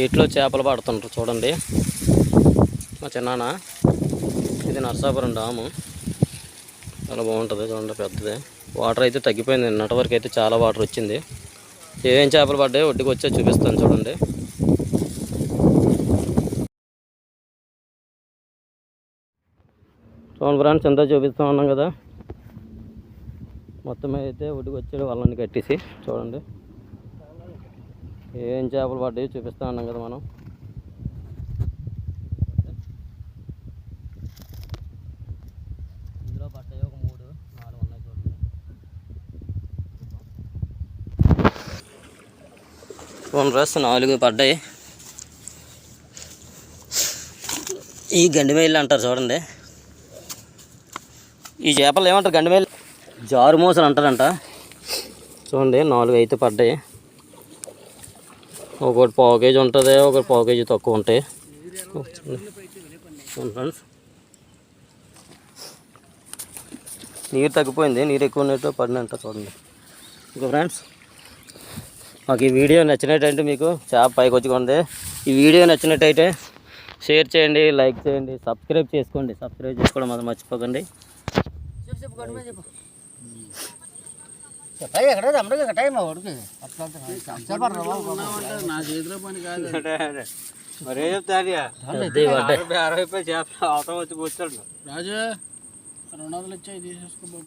ఏట్లో చేపలు పడుతుంటారు చూడండి. మా చిన్నాన్న ఇది నర్సాపురం డాము. చాలా బాగుంటుంది చూడండి పెద్దది. వాటర్ అయితే తగ్గిపోయింది నిన్నటి వరకు అయితే చాలా వాటర్ వచ్చింది. ఏం చేపలు పడ్డాయో ఒడ్డుకు వచ్చే చూపిస్తాను చూడండి. చూడండి ఫ్రెండ్స్ ఎంత చూపిస్తూ ఉన్నాం కదా. మొత్తం అయితే ఒడ్డుకు వచ్చాడు వాళ్ళని కట్టేసి చూడండి. ఏం చేపలు పడ్డాయో చూపిస్తూ ఉన్నాం కదా మనం. ఇందులో పడ్డాయి ఒక మూడు నాలుగు ఉన్నాయి చూడండి. నాలుగు పడ్డాయి. ఈ గండిమేళ్ళు అంటారు చూడండి. ఈ చేపలు ఏమంటారు? గండిమేళ్ళు? జారు మూసలు అంటారంట. చూడండి నాలుగు అయితే పడ్డాయి. ఒకటి పావు కేజీ ఉంటుంది ఒకటి పావు కేజీ తక్కువ ఉంటాయి. ఫ్రెండ్స్ నీరు తగ్గిపోయింది నీరు ఎక్కువ ఉన్నట్టు పడినంట చూడండి ఇంకా ఫ్రెండ్స్ మాకు ఈ వీడియో నచ్చినట్టయితే మీకు చేప పైకి వచ్చుకోండి ఈ వీడియో నచ్చినట్టయితే షేర్ చేయండి లైక్ చేయండి సబ్స్క్రైబ్ చేసుకోండి. సబ్స్క్రైబ్ చేసుకోవడం మాత్రం మర్చిపోకండి. ఎక్కడ తమ్ముడు కట్టాయి మా వాడికి అట్లా నా చేతిలో పని కాదు మరే చెప్తాది పెద్దవి పడ్డాయి అరవై రూపాయలు చేప అవతల వచ్చి కూర్చోండి రాజు రెండు వందలు ఇచ్చాయి తీసేసుకో